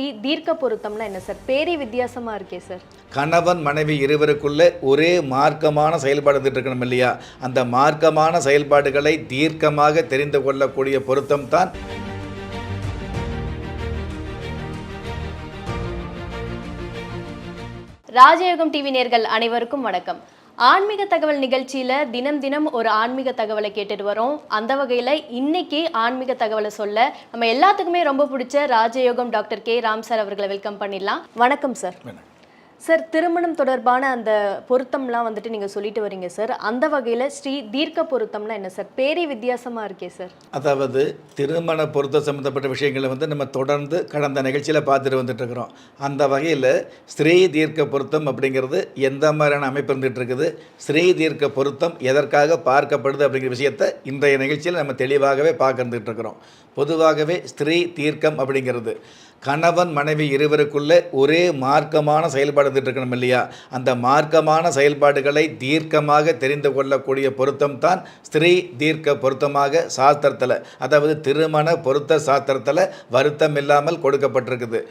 ஸ்ரீ தீர்க்க பொருத்தம்னா என்ன சார்? பேரே வித்தியாசமா இருக்கே சார். கணவன் மனைவி இருவருக்குள்ள ஒரே மார்க்கமான செயல்பாடு இருக்கணும் இல்லையா? அந்த மார்க்கமான செயல்பாடுகளை தீர்க்கமாக தெரிந்து கொள்ளக்கூடிய பொருத்தம் தான். ராஜயோகம் டிவி நேர்கள் அனைவருக்கும் வணக்கம். ஆன்மீக தகவல் நிகழ்ச்சியில் தினம் தினம் ஒரு ஆன்மீக தகவலை கேட்டுட்டு வரோம். அந்த வகையில் இன்னைக்கு ஆன்மீக தகவலை சொல்ல நம்ம எல்லாத்துக்குமே ரொம்ப பிடிச்ச ராஜயோகம் டாக்டர் கே ராம் சார் அவர்களை வெல்கம் பண்ணிடலாம். வணக்கம் சார். சார் திருமணம் தொடர்பான அந்த பொருத்தம்லாம் வந்துட்டு நீங்கள் சொல்லிட்டு வரீங்க சார். அந்த வகையில் ஸ்ரீ தீர்க்க பொருத்தம்னா என்ன சார்? பேரே வித்தியாசமாக இருக்கே சார். அதாவது திருமண பொருத்தம் சம்மந்தப்பட்ட விஷயங்களை வந்து நம்ம தொடர்ந்து கடந்த நிகழ்ச்சியில் பார்த்துட்டு வந்துட்டு இருக்கிறோம் அந்த வகையில் ஸ்ரீ தீர்க்க பொருத்தம் அப்படிங்கிறது எந்த மாதிரியான அமைப்பு இருந்துகிட்டு இருக்குது ஸ்ரீ தீர்க்க பொருத்தம் எதற்காக பார்க்கப்படுது அப்படிங்கிற விஷயத்தை இன்றைய நிகழ்ச்சியில் நம்ம தெளிவாகவே பார்க்க இருந்துகிட்டு இருக்கிறோம். பொதுவாகவே ஸ்திரீ தீர்க்கம் அப்படிங்கிறது கணவன் மனைவி இருவருக்குள்ளே ஒரே மார்க்கமான செயல்பாடு இருக்கணும் இல்லையா? அந்த மார்க்கமான செயல்பாடுகளை தீர்க்கமாக தெரிந்து கொள்ளக்கூடிய பொருத்தம் தான் ஸ்திரீ தீர்க்க பொருத்தமாக சாஸ்திரத்தில் அதாவது திருமண பொருத்த சாஸ்திரத்தில் வருத்தம் இல்லாமல் கொடுக்கப்பட்டிருக்குது.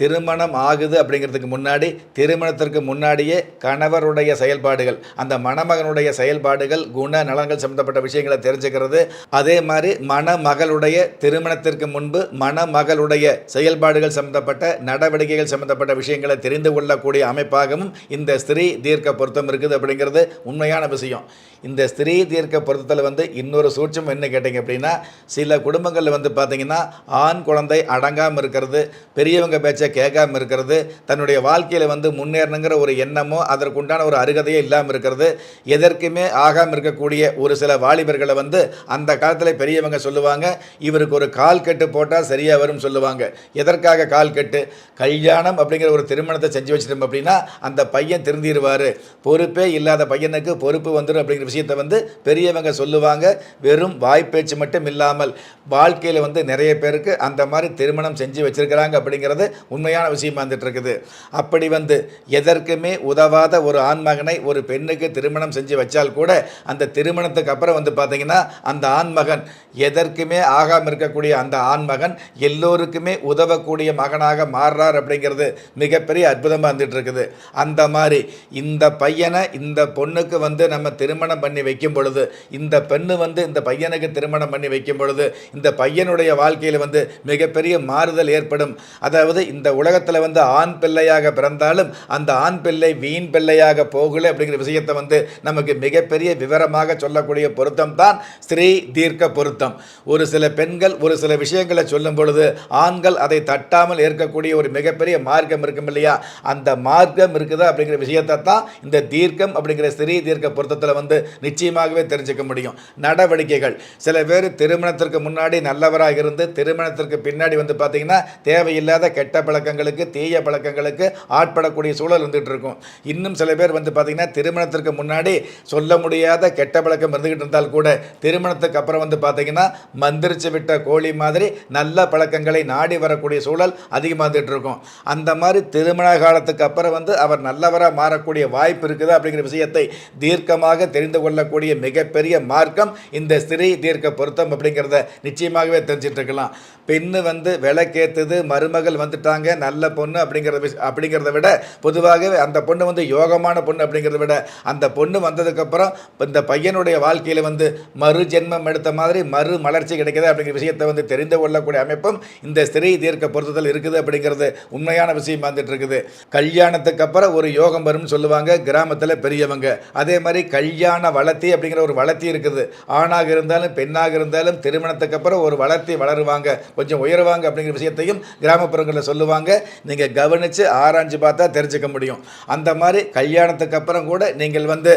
திருமணம் ஆகுது அப்படிங்கிறதுக்கு முன்னாடி திருமணத்திற்கு முன்னாடியே கணவருடைய செயல்பாடுகள் அந்த மணமகனுடைய செயல்பாடுகள் குண நலன்கள் சம்மந்தப்பட்ட விஷயங்களை தெரிஞ்சுக்கிறது. அதே மாதிரி மணமகளுடைய திருமணத்திற்கு முன்பு மணமகளுடைய செயல்பாடுகள் சம்மந்தப்பட்ட நடவடிக்கைகள் சம்மந்தப்பட்ட விஷயங்களை தெரிந்து கொள்ளக்கூடிய அமைப்பாகவும் இந்த ஸ்திரீ தீர்க்க பொருத்தம் இருக்குது அப்படிங்கிறது உண்மையான விஷயம். இந்த ஸ்திரீ தீர்க்க பொருத்தத்தில் வந்து இன்னொரு சூட்சம் என்ன கேட்டிங்க அப்படின்னா சில குடும்பங்களில் வந்து பார்த்திங்கன்னா ஆண் குழந்தை அடங்காமல் இருக்கிறது பெரியவங்க பேச்சை கேட்காம இருக்கிறது தன்னுடைய வாழ்க்கையில் வந்து முன்னேறணுங்கிற ஒரு எண்ணமோ அதற்குண்டான ஒரு அருகதையோ இல்லாமல் இருக்கிறது. எதற்குமே ஆகாமல் இருக்கக்கூடிய ஒரு சில வாலிபர்களை வந்து அந்த காலத்தில் பெரியவங்க சொல்லுவாங்க இவருக்கு ஒரு கால் கட்டு போட்டால் சரியாக வரும் சொல்லுவாங்க. எதற்காக கால் கட்டு? கல்யாணம் அப்படிங்கிற ஒரு திருமணத்தை செஞ்சு வச்சிட்டோம் அப்படின்னா அந்த பையன் திருந்திடுவார் பொறுப்பே இல்லாத பையனுக்கு பொறுப்பு வந்துடும் அப்படிங்கிற விஷயத்தை வந்து பெரியவங்க சொல்லுவாங்க. வெறும் வாய்ப்பேச்சு மட்டும் இல்லாமல் வாழ்க்கையில் வந்து நிறைய பேருக்கு அந்த மாதிரி திருமணம் செஞ்சு வச்சுருக்கிறாங்க அப்படிங்கிறது உண்மையான விஷயமா வந்துட்டு இருக்குது அப்படி வந்து எதற்குமே உதவாத ஒரு ஆண்மகனை ஒரு பெண்ணுக்கு திருமணம் செஞ்சு வச்சால் கூட அந்த திருமணத்துக்கு அப்புறம் வந்து பார்த்தீங்கன்னா அந்த ஆண்மகன் எதற்குமே ஆகாமல் இருக்கக்கூடிய அந்த ஆண்மகன் எல்லோருக்குமே உதவக்கூடிய மகனாக மாறுறார் அப்படிங்கிறது மிகப்பெரிய அற்புதமாக வந்துட்டு இருக்குது அந்த மாதிரி இந்த பையனை இந்த பொண்ணுக்கு வந்து நம்ம திருமணம் பண்ணி வைக்கும் பொழுது இந்த பெண்ணு வந்து இந்த பையனுக்கு திருமணம் பண்ணி வைக்கும் பொழுது இந்த பையனுடைய வாழ்க்கையில் வந்து மிகப்பெரிய மாறுதல் ஏற்படும். அதாவது இந்த இந்த உலகத்தில் வந்து ஆண் பிள்ளையாக பிறந்தாலும் அந்த ஆண் பிள்ளை வீண் பிள்ளையாக போகல அப்படிங்கிற விஷயத்தை வந்து நமக்கு மிகப்பெரிய விவரமாக சொல்லக்கூடிய பொருத்தம் தான் ஸ்ரீ தீர்க்க பொருத்தம். ஒரு சில பெண்கள் ஒரு சில விஷயங்களை சொல்லும் பொழுது ஆண்கள் அதை தட்டாமல் ஏற்கக்கூடிய ஒரு மிகப்பெரிய மார்க்கம் இருக்கும் இல்லையா? அந்த மார்க்கம் இருக்குதா அப்படிங்கிற விஷயத்தை தான் இந்த தீர்க்கம் அப்படிங்கிற ஸ்திரீ தீர்க்க பொருத்தத்தில் வந்து நிச்சயமாகவே தெரிஞ்சுக்க முடியும். நடவடிக்கைகள். சில பேர் திருமணத்திற்கு முன்னாடி நல்லவராக இருந்து திருமணத்திற்கு பின்னாடி வந்து பார்த்தீங்கன்னா தேவையில்லாத கெட்ட பழக்கங்களுக்கு தீய பழக்கங்களுக்கு ஆட்படக்கூடிய சூழல் வந்துட்டு இருக்கும். இன்னும் சில பேர் வந்து பார்த்தீங்கன்னா திருமணத்திற்கு முன்னாடி சொல்ல முடியாத கெட்ட பழக்கம் இருந்துகிட்டு இருந்தால் கூட திருமணத்துக்கு அப்புறம் வந்து பார்த்தீங்கன்னா மந்திரிச்சு விட்ட கோழி மாதிரி நல்ல பழக்கங்களை நாடி வரக்கூடிய சூழல் அதிகமாக இருந்துகிட்டு இருக்கும். அந்த மாதிரி திருமண காலத்துக்கு அப்புறம் வந்து அவர் நல்லவராக மாறக்கூடிய வாய்ப்பு இருக்குது அப்படிங்கிற விஷயத்தை தீர்க்கமாக தெரிந்து கொள்ளக்கூடிய மிகப்பெரிய மார்க்கம் இந்த ஸ்திரீ தீர்க்க பொருத்தம் அப்படிங்கிறத நிச்சயமாகவே தெரிஞ்சிட்டு இருக்கலாம். பெண்ணு வந்து விளக்கேற்றுது மருமகள் வந்துட்டாங்க நல்ல பொண்ணு அப்படிங்கிறத அப்படிங்கிறத விட பொதுவாகவே அந்த பொண்ணு வந்து யோகமான பொண்ணு அப்படிங்கிறத விட அந்த பொண்ணு வந்ததுக்கப்புறம் இந்த பையனுடைய வாழ்க்கையில் வந்து மறு ஜென்மம் எடுத்த மாதிரி மறு மலர்ச்சி கிடைக்குது அப்படிங்கிற விஷயத்தை வந்து தெரிந்து கொள்ளக்கூடிய அமைப்பும் இந்த ஸ்திரீ தீர்க்க பொருத்தத்தில் இருக்குது அப்படிங்கிறது உண்மையான விஷயம் வந்துட்டு இருக்குது கல்யாணத்துக்கு அப்புறம் ஒரு யோகம் வரும்னு சொல்லுவாங்க கிராமத்தில் பெரியவங்க. அதே மாதிரி கல்யாண வளர்த்தி அப்படிங்கிற ஒரு வளர்த்தி இருக்குது. ஆணாக இருந்தாலும் பெண்ணாக இருந்தாலும் திருமணத்துக்கு அப்புறம் ஒரு வளர்த்தி வளருவாங்க. கொஞ்சம் உயருவாங்க அப்படிங்கிற விஷயத்தையும் கிராமப்புறங்களில் சொல்லுவாங்க. நீங்கள் கவனித்து ஆராய்ஞ்சு பார்த்தா தெரிஞ்சுக்க முடியும். அந்த மாதிரி கல்யாணத்துக்கு அப்புறம் கூட நீங்கள் வந்து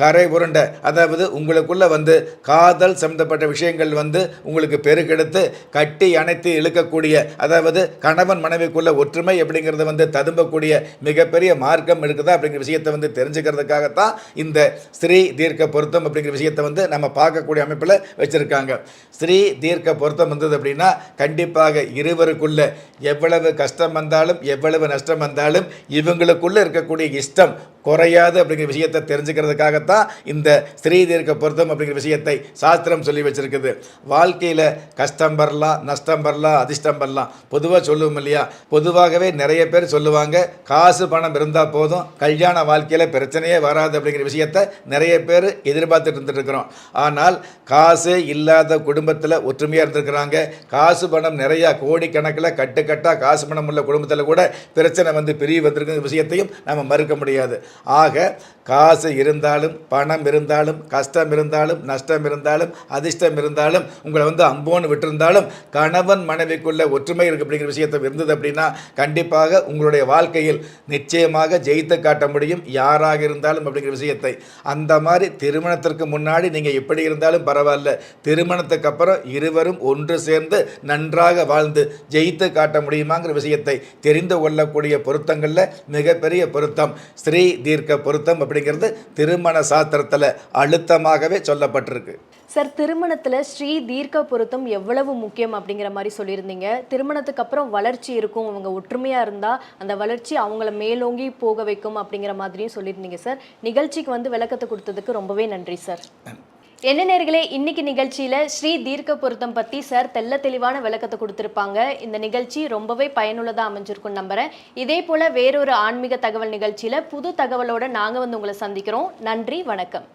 கரை உருண்டை அதாவது உங்களுக்குள்ள வந்து காதல் சம்மந்தப்பட்ட விஷயங்கள் வந்து உங்களுக்கு பெருக்கெடுத்து கட்டி அணைத்து இழுக்கக்கூடிய அதாவது கணவன் மனைவிக்குள்ள ஒற்றுமை அப்படிங்கிறத வந்து ததும்பக்கூடிய மிகப்பெரிய மார்க்கம் இருக்குதா அப்படிங்கிற விஷயத்தை வந்து தெரிஞ்சுக்கிறதுக்காகத்தான் இந்த ஸ்ரீ தீர்க்க பொருத்தம் அப்படிங்கிற விஷயத்தை வந்து நம்ம பார்க்கக்கூடிய அமைப்பில் வச்சுருக்காங்க. ஸ்ரீ தீர்க்க பொருத்தம் வந்தது அப்படின்னா கண்டிப்பாக இருவருக்குள்ள எவ்வளவு கஷ்டம் வந்தாலும் எவ்வளவு நஷ்டம் வந்தாலும் இவங்களுக்குள்ள இருக்கக்கூடிய இஷ்டம் குறையாது அப்படிங்கிற விஷயத்தை தெரிஞ்சுக்கிறதுக்காகத்தான் இந்த ஸ்திரீ தீர்க்க பொருத்தம் அப்படிங்கிற விஷயத்தை சாஸ்திரம் சொல்லி வச்சிருக்குது. வாழ்க்கையில் கஷ்டம் வரலாம் நஷ்டம் வரலாம் அதிர்ஷ்டம் வரலாம். பொதுவாக சொல்லுவோம் இல்லையா? பொதுவாகவே நிறைய பேர் சொல்லுவாங்க காசு பணம் இருந்தால் போதும் கல்யாண வாழ்க்கையில் பிரச்சனையே வராது அப்படிங்கிற விஷயத்தை நிறைய பேர் எதிர்பார்த்துட்டு இருந்துட்டு ஆனால் காசு இல்லாத குடும்பத்தில் ஒற்றுமையாக இருந்திருக்கிறாங்க. காசு பணம் நிறையா கோடிக்கணக்கில் கட்டுக்கட்டாக காசு பணம் உள்ள குடும்பத்தில் கூட பிரச்சனை வந்து பிரிவு வந்திருக்குங்கிற விஷயத்தையும் நம்ம மறுக்க முடியாது. ஆக காசு இருந்தாலும் பணம் இருந்தாலும் கஷ்டம் இருந்தாலும் நஷ்டம் இருந்தாலும் அதிர்ஷ்டம் இருந்தாலும் உங்களை வந்து அம்போன்னு விட்டிருந்தாலும் கணவன் மனைவிக்குள்ள ஒற்றுமை இருக்கு அப்படிங்கிற விஷயத்தை இருந்தது அப்படின்னா கண்டிப்பாக உங்களுடைய வாழ்க்கையில் நிச்சயமாக ஜெயித்து காட்ட முடியும். யாராக இருந்தாலும் அப்படிங்கிற விஷயத்தை. அந்த மாதிரி திருமணத்திற்கு முன்னாடி நீங்கள் எப்படி இருந்தாலும் பரவாயில்ல. திருமணத்துக்கு அப்புறம் இருவரும் ஒன்று சேர்ந்து நன்றாக வாழ்ந்து ஜெயித்து காட்ட முடியுமாங்கிற விஷயத்தை தெரிந்து கொள்ளக்கூடிய பொருத்தங்களில் மிகப்பெரிய பொருத்தம். ஸ்ரீ தீர்க்க பொருத்தம் அப்படிங்கிறது திருமண சாஸ்திரத்தில் அழுத்தமாகவே சொல்லப்பட்டிருக்கு. சார் திருமணத்துல ஸ்ரீ தீர்க்க பொருத்தம் எவ்வளவு முக்கியம் அப்படிங்கிற மாதிரி சொல்லியிருந்தீங்க. திருமணத்துக்கு அப்புறம் வளர்ச்சி இருக்கும் அவங்க ஒற்றுமையா இருந்தா அந்த வளர்ச்சி அவங்கள மேலோங்கி போக வைக்கும் அப்படிங்கிற மாதிரியும் சொல்லியிருந்தீங்க சார் நிகழ்ச்சிக்கு வந்து விளக்கத்தை கொடுத்ததுக்கு ரொம்பவே நன்றி சார் என்ன நேர்களே இன்னைக்கு நிகழ்ச்சியில ஸ்ரீ தீர்க்க பொருத்தம் பத்தி சார் தெள்ள தெளிவான விளக்கத்தை கொடுத்திருப்பாங்க. இந்த நிகழ்ச்சி ரொம்பவே பயனுள்ளதா அமைஞ்சிருக்கும் நம்புறேன். இதே போல வேறொரு ஆன்மீக தகவல் நிகழ்ச்சியில புது தகவலோட நாங்க வந்து உங்களை சந்திக்கிறோம். நன்றி வணக்கம்.